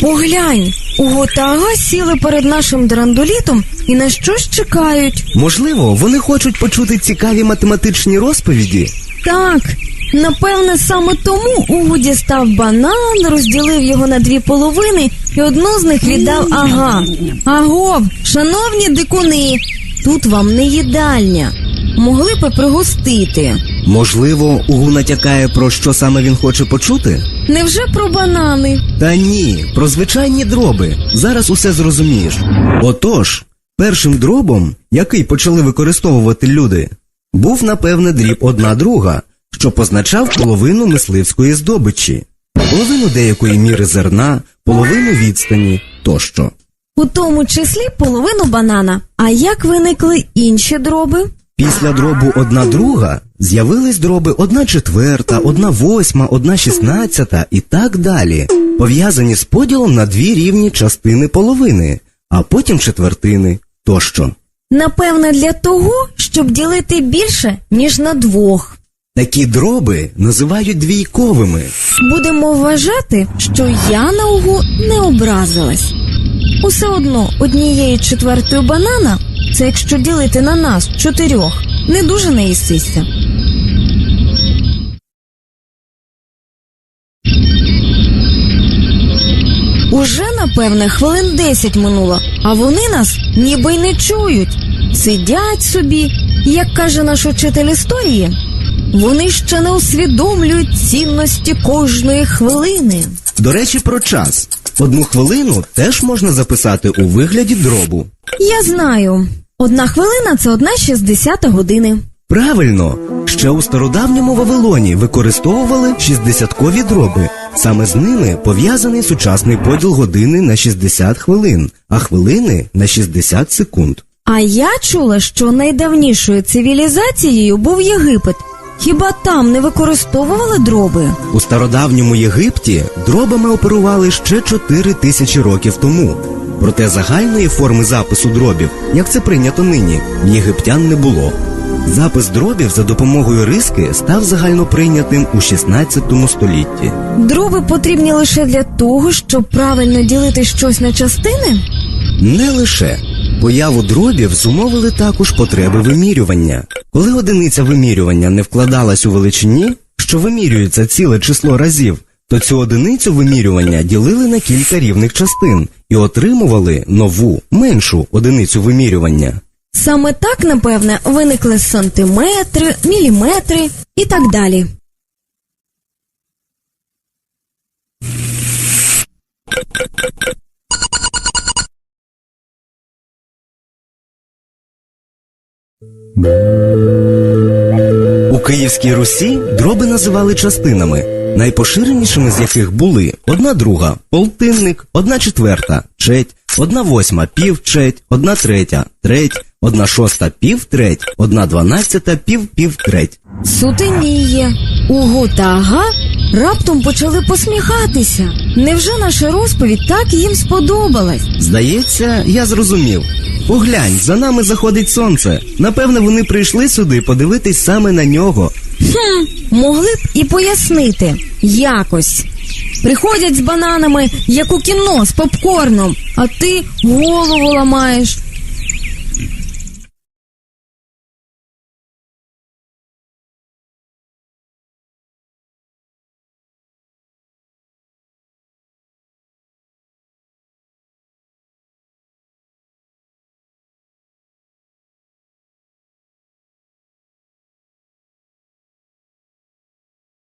Поглянь, у Готага сіли перед нашим драндулітом і на щось чекають. Можливо, вони хочуть почути цікаві математичні розповіді. Так, напевне, саме тому Угу дістав банан, розділив його на дві половини і одну з них віддав ага. Агов, шановні дикуни, тут вам не їдальня. Могли б і пригостити. Можливо, Угу натякає про що саме він хоче почути? Невже про банани? Та ні, про звичайні дроби. Зараз усе зрозумієш. Отож, першим дробом, який почали використовувати люди, був напевне дріб одна друга, що позначав половину мисливської здобичі, половину деякої міри зерна, половину відстані тощо. У тому числі половину банана. А як виникли інші дроби? Після дробу одна друга з'явились дроби одна четверта, одна восьма, одна шістнадцята і так далі, пов'язані з поділом на дві рівні частини половини, а потім четвертини тощо. Напевне, для того, щоб ділити більше, ніж на двох. Такі дроби називають двійковими. Будемо вважати, що я на угу не образилась. Усе одно однією четвертою банана, це якщо ділити на нас чотирьох, не дуже наїстися. Уже, напевне, хвилин десять минуло, а вони нас ніби й не чують. Сидять собі, як каже наш учитель історії, вони ще не усвідомлюють цінності кожної хвилини. До речі, про час. Одну хвилину теж можна записати у вигляді дробу. Я знаю, одна хвилина це одна шістдесята години. Правильно, ще у стародавньому Вавилоні використовували 60-кові дроби. Саме з ними пов'язаний сучасний поділ години на 60 хвилин, а хвилини на 60 секунд. А я чула, що найдавнішою цивілізацією був Єгипет. Хіба там не використовували дроби? У стародавньому Єгипті дробами оперували ще 4 тисячі років тому. Проте загальної форми запису дробів, як це прийнято нині, в єгиптян не було. Запис дробів за допомогою риски став загальноприйнятим у 16 столітті. Дроби потрібні лише для того, щоб правильно ділити щось на частини? Не лише появу дробів зумовили також потреби вимірювання. Коли одиниця вимірювання не вкладалась у величині, що вимірюється ціле число разів, то цю одиницю вимірювання ділили на кілька рівних частин і отримували нову, меншу одиницю вимірювання. Саме так, напевне, виникли сантиметри, міліметри і так далі. У Київській Русі дроби називали частинами, найпоширенішими з яких були одна друга, полтинник, одна четверта, четь, одна восьма, півчеть, одна третя, треть, одна шоста, півтреть, одна дванадцята, пів-півтреть. Сутеніє. Угу та ага раптом почали посміхатися. Невже наша розповідь так їм сподобалась? Здається, я зрозумів. Поглянь, за нами заходить сонце. Напевне, вони прийшли сюди подивитись саме на нього. Хм, могли б і пояснити якось. Приходять з бананами, як у кіно, з попкорном, а ти голову ламаєш.